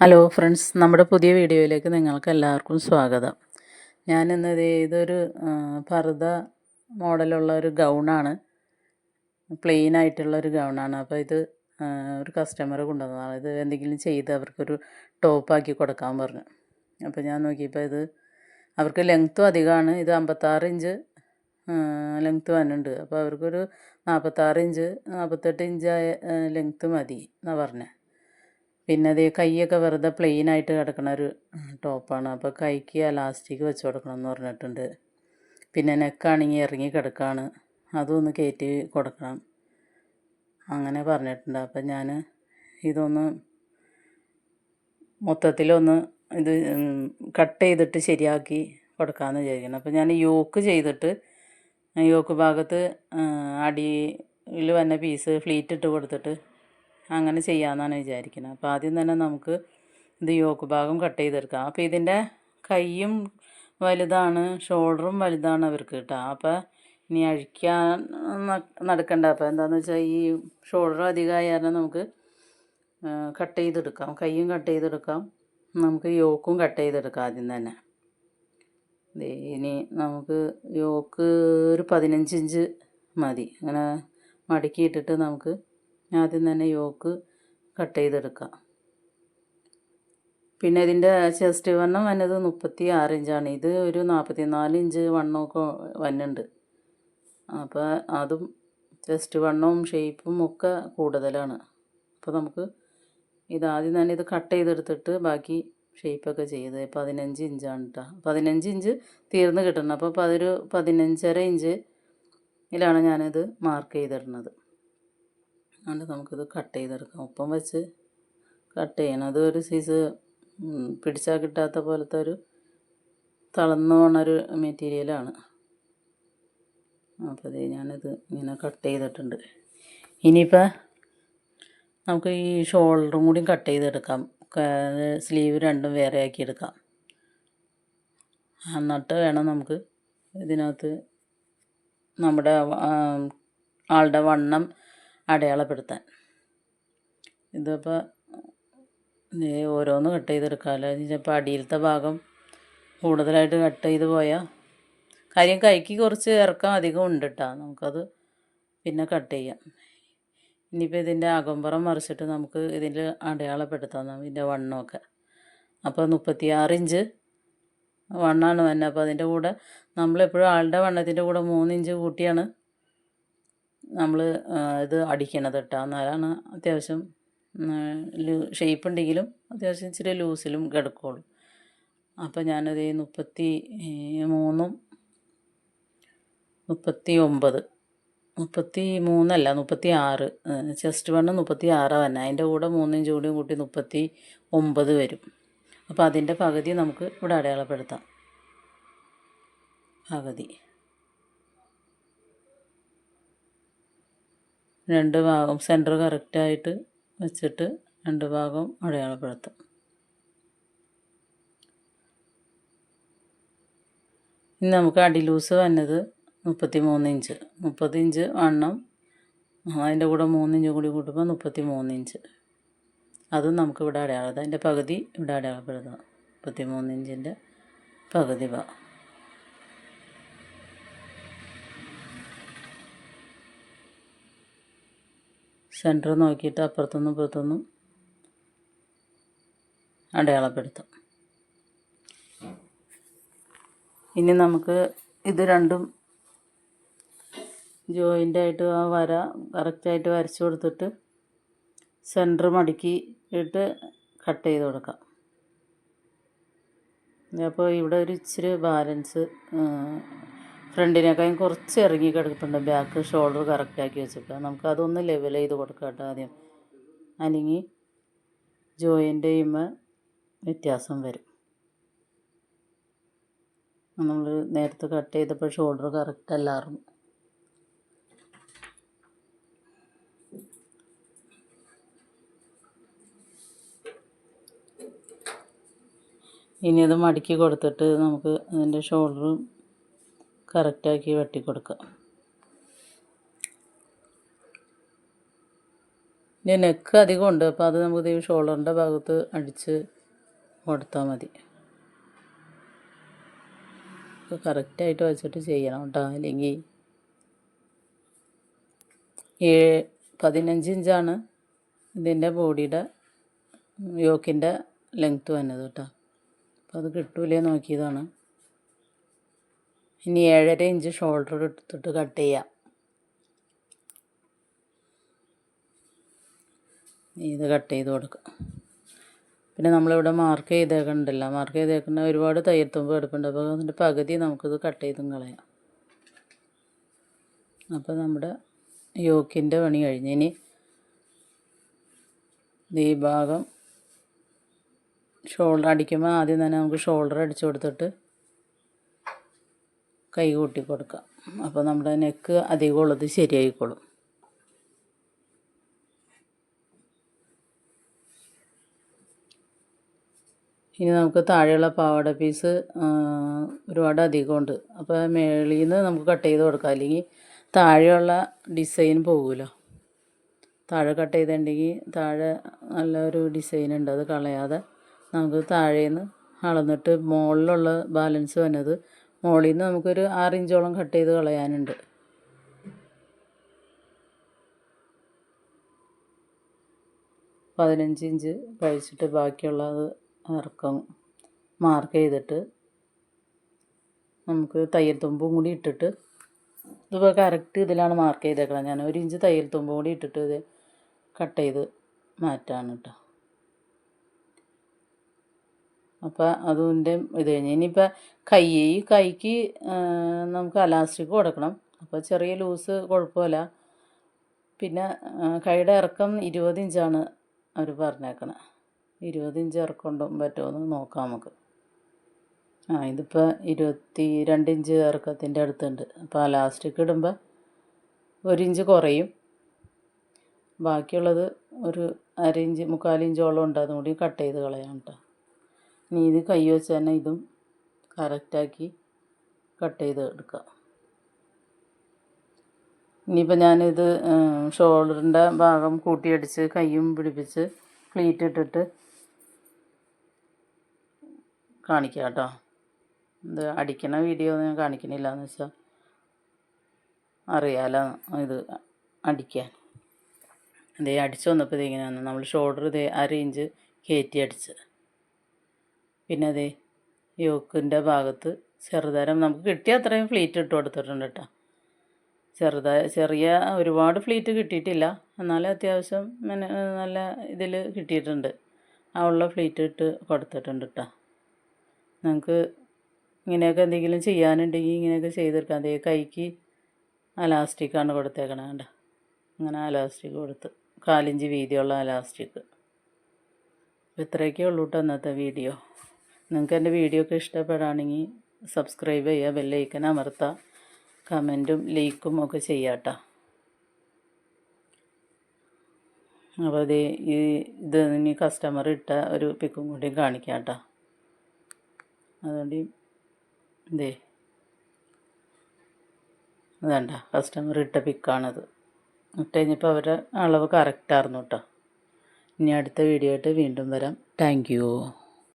Hello friends നമ്മുടെ പുതിയ വീഡിയോയിലേക്ക് നിങ്ങൾക്ക് എല്ലാവർക്കും സ്വാഗതം ഞാനിന്നത് ഇതൊരു പർദ്ദ മോഡലുള്ള ഒരു ഗൗണാണ്. പ്ലെയിൻ ആയിട്ടുള്ള ഒരു ഗൗണാണ്. അപ്പോൾ ഇത് ഒരു കസ്റ്റമർ കൊണ്ടുവന്നതാണ്. ഇത് എന്തെങ്കിലും ചെയ്ത് അവർക്കൊരു ടോപ്പാക്കി കൊടുക്കാൻ പറഞ്ഞു. അപ്പോൾ ഞാൻ നോക്കിയപ്പോൾ ഇത് അവർക്ക് ലെങ്ത്തും അധികമാണ്. ഇത് അമ്പത്താറ് ഇഞ്ച് ലെങ്ത്ത് വന്നുണ്ട് അപ്പോൾ അവർക്കൊരു നാൽപ്പത്താറ് ഇഞ്ച് നാൽപ്പത്തെട്ട് ഇഞ്ച് ലെങ്ത്ത് മതി എന്നാണ് പറഞ്ഞത് പിന്നെ അതേ കൈയൊക്കെ വെറുതെ പ്ലെയിൻ ആയിട്ട് കിടക്കണ ഒരു ടോപ്പാണ് അപ്പോൾ കൈക്ക് അലാസ്റ്റിക് വെച്ച് കൊടുക്കണം എന്ന് പറഞ്ഞിട്ടുണ്ട്. പിന്നെ നെക്കാണെങ്കിൽ ഇറങ്ങി കിടക്കുകയാണ് അതും ഒന്ന് കയറ്റി കൊടുക്കണം. അങ്ങനെ പറഞ്ഞിട്ടുണ്ട്. അപ്പം ഞാൻ ഇതൊന്ന് മൊത്തത്തിലൊന്ന് ഇത് കട്ട് ചെയ്തിട്ട് ശരിയാക്കി കൊടുക്കാമെന്ന് വിചാരിക്കണം അപ്പോൾ ഞാൻ യോക്ക് ചെയ്തിട്ട് യോക്ക് ഭാഗത്ത് അടിയിൽ വന്ന പീസ് ഫ്ലീറ്റ് ഇട്ട് കൊടുത്തിട്ട് അങ്ങനെ ചെയ്യാമെന്നാണ് വിചാരിക്കുന്നത് അപ്പോൾ ആദ്യം തന്നെ നമുക്ക് ഇത് യോക്ക് ഭാഗം കട്ട് ചെയ്തെടുക്കാം. അപ്പോൾ ഇതിന്റെ കൈയും വലുതാണ് ഷോൾഡറും വലുതാണ് അവർക്ക് കേട്ടോ. അപ്പോൾ ഇനി അഴിക്കാൻ നടക്കണ്ട. അപ്പോൾ എന്താണെന്ന് വെച്ചാൽ ഈ ഷോൾഡർ അധികമായ കാരണം നമുക്ക് കട്ട് ചെയ്തെടുക്കാം. കൈയും കട്ട് ചെയ്തെടുക്കാം. നമുക്ക് യോക്കും കട്ട് ചെയ്തെടുക്കാം ആദ്യം തന്നെ. ഇനി നമുക്ക് യോക്ക് ഒരു പതിനഞ്ച് ഇഞ്ച് മതി. അങ്ങനെ മടക്കിയിട്ടിട്ട് നമുക്ക് ആദ്യം തന്നെ യോക്ക് കട്ട് ചെയ്തെടുക്കാം. പിന്നെ ഇതിന്റെ ചെസ്റ്റ് വണ്ണം വന്നത് മുപ്പത്തി ആറ് ഇഞ്ചാണ്. ഇത് ഒരു നാൽപ്പത്തി നാല് ഇഞ്ച് വണ്ണമൊക്കെ വന്നുണ്ട് അപ്പോൾ അതും ചെസ്റ്റ് വണ്ണവും ഷേപ്പും ഒക്കെ കൂടുതലാണ്. അപ്പോൾ നമുക്ക് ഇതാദ്യം തന്നെ ഇത് കട്ട് ചെയ്തെടുത്തിട്ട് ബാക്കി ഷേപ്പൊക്കെ ചെയ്ത് പതിനഞ്ച് ഇഞ്ചാണ് കേട്ടോ. പതിനഞ്ച് ഇഞ്ച് തീർന്ന് കിട്ടണം. അപ്പോൾ അതൊരു പതിനഞ്ചര ഇഞ്ച് ഇതിലാണ് ഞാനിത് മാർക്ക് ചെയ്തിടുന്നത്. അതുകൊണ്ട് നമുക്കിത് കട്ട് ചെയ്തെടുക്കാം. ഒപ്പം വെച്ച് കട്ട് ചെയ്യണം. അത് ഒരു സൈസ് പിടിച്ചാൽ കിട്ടാത്ത പോലത്തെ ഒരു തളർന്നു പോണൊരു മെറ്റീരിയലാണ് അപ്പോൾ ഇത് ഞാനിത് ഇങ്ങനെ കട്ട് ചെയ്തിട്ടുണ്ട്. ഇനിയിപ്പോൾ നമുക്ക് ഈ ഷോൾഡറും കൂടി കട്ട് ചെയ്തെടുക്കാം. സ്ലീവ് രണ്ടും വേറെ ആക്കി എടുക്കാം. എന്നിട്ട് വേണം നമുക്ക് ഇതിനകത്ത് നമ്മുടെ ആളുടെ വണ്ണം അടയാളപ്പെടുത്താൻ. ഇതിപ്പോൾ ഓരോന്ന് കട്ട് ചെയ്തെടുക്കാമല്ലോ ചിലപ്പോൾ അടിയിലത്തെ ഭാഗം കൂടുതലായിട്ട് കട്ട് ചെയ്ത് പോയാൽ കാര്യം കൈക്ക് കുറച്ച് ഇറക്കം അധികം ഉണ്ട് കേട്ടോ നമുക്കത് പിന്നെ കട്ട് ചെയ്യാം. ഇനിയിപ്പോൾ ഇതിന്റെ അകമ്പുറം മറിച്ചിട്ട് നമുക്ക് ഇതിൽ അടയാളപ്പെടുത്താം ഇതിന്റെ വണ്ണമൊക്കെ അപ്പോൾ മുപ്പത്തിയാറ് ഇഞ്ച് വണ്ണാണ് തന്നെ അപ്പോൾ അതിന്റെ കൂടെ നമ്മളെപ്പോഴും ആളുടെ വണ്ണത്തിന്റെ കൂടെ മൂന്ന് ഇഞ്ച് കൂട്ടിയാണ് നമ്മൾ ഇത് അടിക്കണത് കേട്ടോ എന്നാലാണ് അത്യാവശ്യം ഷേപ്പ് ഉണ്ടെങ്കിലും അത്യാവശ്യം ഇച്ചിരി ലൂസിലും കിടക്കുള്ളൂ അപ്പോൾ ഞാനത് ഈ മുപ്പത്തി മൂന്നും മുപ്പത്തി ഒമ്പത് മുപ്പത്തി മൂന്നല്ല മുപ്പത്തി ആറ് ചെസ്റ്റ് വണ്ണ് മുപ്പത്തി ആറ് തന്നെ അതിന്റെ കൂടെ മൂന്നിഞ്ച് കൂടി കൂട്ടി മുപ്പത്തി ഒമ്പത് വരും. അപ്പോൾ അതിന്റെ പകുതി നമുക്ക് ഇവിടെ അടയാളപ്പെടുത്താം. പകുതി. രണ്ട് ഭാഗം സെന്റർ കറക്റ്റായിട്ട് വെച്ചിട്ട് രണ്ട് ഭാഗം അടയാളപ്പെടുത്തും. ഇനി നമുക്ക് അടി ലൂസ് വന്നത് മുപ്പത്തി മൂന്ന് ഇഞ്ച് മുപ്പത് ഇഞ്ച് വണ്ണം അതിന്റെ കൂടെ മൂന്നിഞ്ച് കൂടി കൂട്ടുമ്പോൾ മുപ്പത്തി മൂന്ന് ഇഞ്ച് അതും നമുക്ക് ഇവിടെ അടയാളം അതിന്റെ പകുതി ഇവിടെ അടയാളപ്പെടുത്താം. മുപ്പത്തി മൂന്ന് ഇഞ്ചിന്റെ പകുതി ഭാഗം. സെന്റർ നോക്കിയിട്ട് അപ്പുറത്തുനിന്നും ഇപ്പുറത്തുനിന്നും അടയാളപ്പെടുത്താം. ഇനി നമുക്ക് ഇത് രണ്ടും ജോയിന്റ് ആയിട്ട് ആ വര കറക്റ്റായിട്ട് വരച്ചു കൊടുത്തിട്ട് സെന്റർ മടക്കി ഇട്ട് കട്ട് ചെയ്ത് കൊടുക്കാം. അപ്പോൾ ഇവിടെ ഒരു ഇച്ചിരി ബാലൻസ് ഫ്രണ്ടിനേക്കാളും കുറച്ച് ഇറങ്ങി കിടക്കുന്നുണ്ട്. ബാക്ക് ഷോൾഡർ കറക്റ്റാക്കി വെച്ചേക്കാം നമുക്ക് അതൊന്ന് ലെവൽ ചെയ്ത് കൊടുക്കാം കേട്ടോ ആദ്യം. അല്ലെങ്കിൽ ജോയിന്റെ ചെയ്യുമ്പോൾ വ്യത്യാസം വരും. നമ്മൾ നേരത്തെ കട്ട് ചെയ്തപ്പോൾ ഷോൾഡർ കറക്റ്റ് അല്ലായിരുന്നു. ഇനി അത് മടക്കി കൊടുത്തിട്ട് നമുക്ക് അതിന്റെ ഷോൾഡറും കറക്റ്റാക്കി വെട്ടി കൊടുക്കുക ഇനി നെക്ക് അധികം ഉണ്ട് അപ്പോൾ അത് നമുക്ക് ഈ ഷോൾഡറിന്റെ ഭാഗത്ത് അടിച്ച് കൊടുത്താൽ മതി. കറക്റ്റായിട്ട് വെച്ചിട്ട് ചെയ്യണം കേട്ടോ അല്ലെങ്കിൽ ഏ പതിനഞ്ച് ഇഞ്ചാണ് ഇതിന്റെ ബോഡിയുടെ യോക്കിന്റെ ലെങ്ത്ത് വന്നത് കേട്ടോ അപ്പോൾ അത് കിട്ടൂലേ നോക്കിയതാണ്. ഇനി ഏഴര ഇഞ്ച് ഷോൾഡർ എടുത്തിട്ട് കട്ട് ചെയ്യാം. ഇത് കട്ട് ചെയ്ത് കൊടുക്കുക പിന്നെ നമ്മളിവിടെ മാർക്ക് ചെയ്തേക്കണ്ടല്ലോ മാർക്ക് ചെയ്തേക്കുന്ന ഒരുപാട് തയ്യത്തുമ്പോൾ എടുക്കുന്നുണ്ട് അപ്പോൾ അതിന്റെ പകുതി നമുക്കിത് കട്ട് ചെയ്തും കളയാം. അപ്പോൾ നമ്മുടെ യോക്കിന്റെ പണി കഴിഞ്ഞ്. ഇനി ഈ ഭാഗം ഷോൾഡർ അടിക്കുമ്പോൾ ആദ്യം തന്നെ നമുക്ക് ഷോൾഡർ അടിച്ചു കൊടുത്തിട്ട് കൈ കൂട്ടി കൊടുക്കാം. അപ്പോൾ നമ്മുടെ നെക്ക് അധികം ഉള്ളത് ശരിയായിക്കോളും. ഇനി നമുക്ക് താഴെയുള്ള പാവാട പീസ് ഒരുപാട് അധികമുണ്ട്. അപ്പോൾ മേളിൽ നിന്ന് നമുക്ക് കട്ട് ചെയ്ത് കൊടുക്കാം. അല്ലെങ്കിൽ താഴെയുള്ള ഡിസൈൻ പോകുമല്ലോ താഴെ കട്ട് ചെയ്തിട്ടുണ്ടെങ്കിൽ താഴെ നല്ലൊരു ഡിസൈൻ ഉണ്ട്. അത് കളയാതെ നമുക്ക് താഴേന്ന് അളന്നിട്ട് മുകളിലുള്ള ബാലൻസ് വന്നത് മുകളിൽ നിന്ന് നമുക്കൊരു ആറിഞ്ചോളം കട്ട് ചെയ്ത് കളയാനുണ്ട്. പതിനഞ്ച് ഇഞ്ച് കഴിച്ചിട്ട് ബാക്കിയുള്ളത് ഇറക്കം മാർക്ക് ചെയ്തിട്ട് നമുക്ക് തയ്യൽ തുമ്പും കൂടി ഇട്ടിട്ട് ഇതിപ്പോൾ കറക്റ്റ് ഇതിലാണ് മാർക്ക് ചെയ്തേക്കുന്നത് ഞാൻ ഒരു ഇഞ്ച് തയ്യൽ തുമ്പും കൂടി ഇട്ടിട്ട് ഇത് കട്ട് ചെയ്ത് മാറ്റാണ് കേട്ടോ അപ്പോൾ അതിന്റെ ഇത് കഴിഞ്ഞ്. ഇനിയിപ്പോൾ കൈ ഈ കൈക്ക് നമുക്ക് അലാസ്റ്റിക് കൊടുക്കണം. അപ്പോൾ ചെറിയ ലൂസ് കുഴപ്പമില്ല പിന്നെ കൈയുടെ ഇറക്കം ഇരുപത് ഇഞ്ചാണ് അവർ പറഞ്ഞേക്കണത് ഇരുപത് ഇഞ്ച് ഇറക്കം പറ്റുമോ നോക്കാം നമുക്ക്. ആ ഇതിപ്പോൾ ഇരുപത്തി രണ്ട് ഇഞ്ച് ഇറക്കത്തിന്റെ അടുത്തുണ്ട്. അപ്പോൾ അലാസ്റ്റിക് ഇടുമ്പോൾ ഒരു ഇഞ്ച് കുറയും. ബാക്കിയുള്ളത് ഒരു അര ഇഞ്ച് മുക്കാലിഞ്ചോളം ഉണ്ട്. അതും കൂടി കട്ട് ചെയ്ത് കളയാം കേട്ടോ. ഇനി ഇത് കൈ വെച്ച് തന്നെ ഇതും കറക്റ്റാക്കി കട്ട് ചെയ്ത് എടുക്കാം. ഇനിയിപ്പോൾ ഞാനിത് ഷോൾഡറിന്റെ ഭാഗം കൂട്ടിയടിച്ച് കൈയും പിടിപ്പിച്ച് പ്ലീറ്റ് ഇട്ടിട്ട് കാണിക്കാം കേട്ടോ. ഇത് അടിക്കണ വീഡിയോ ഞാൻ കാണിക്കണില്ല എന്ന് വെച്ചാൽ അറിയാലോ ഇത് അടിക്കാൻ. ഇതേ അടിച്ചു വന്നപ്പോൾ ഇതിങ്ങനെ നമ്മൾ ഷോൾഡർ ഇതേ അര ഇഞ്ച് കയറ്റി അടിച്ച്. പിന്നെ അതേ യോക്കിന്റെ ഭാഗത്ത് ചെറുതരം നമുക്ക് കിട്ടിയ അത്രയും ഫ്ലീറ്റ് ഇട്ട് കൊടുത്തിട്ടുണ്ട് കേട്ടോ. ചെറുതായ ചെറിയ ഒരുപാട് ഫ്ലീറ്റ് കിട്ടിയിട്ടില്ല. എന്നാലും അത്യാവശ്യം നല്ല ഇതിൽ കിട്ടിയിട്ടുണ്ട്. ആ ഉള്ള ഫ്ലീറ്റ് ഇട്ട് കൊടുത്തിട്ടുണ്ട് കേട്ടോ. നമുക്ക് ഇങ്ങനെയൊക്കെ എന്തെങ്കിലും ചെയ്യാനുണ്ടെങ്കിൽ ഇങ്ങനെയൊക്കെ ചെയ്തെടുക്കാം. അതേ കൈക്ക് അലാസ്റ്റിക്കാണ് കൊടുത്തേക്കണേ കണ്ട. അങ്ങനെ അലാസ്റ്റിക് കൊടുത്ത് കാലിഞ്ച് വീതിയുള്ള അലാസ്റ്റിക്. ഇത്രയൊക്കെ ഉള്ളൂ കേട്ടോ ഇന്നത്തെ വീഡിയോ. നിങ്ങൾക്ക് എന്റെ വീഡിയോ ഒക്കെ ഇഷ്ടപ്പെടുകയാണെങ്കിൽ സബ്സ്ക്രൈബ് ചെയ്യുക ബെല്ലൈക്കൻ അമർത്തുക കമന്റും ലൈക്കും ഒക്കെ ചെയ്യാട്ടോ അപ്പോൾ ഇത് ഈ ഇത് ഇനി കസ്റ്റമർ ഇട്ട ഒരു പിക്കും കൂടി കാണിക്കാം അതുകൊണ്ട് ഇതേ അതണ്ട കസ്റ്റമർ ഇട്ട പിക്കാണത് ഇട്ട് കഴിഞ്ഞപ്പോൾ അവരുടെ അളവ് കറക്റ്റായിരുന്നു കേട്ടോ. ഇനി അടുത്ത വീഡിയോ ആയിട്ട് വീണ്ടും വരാം. താങ്ക്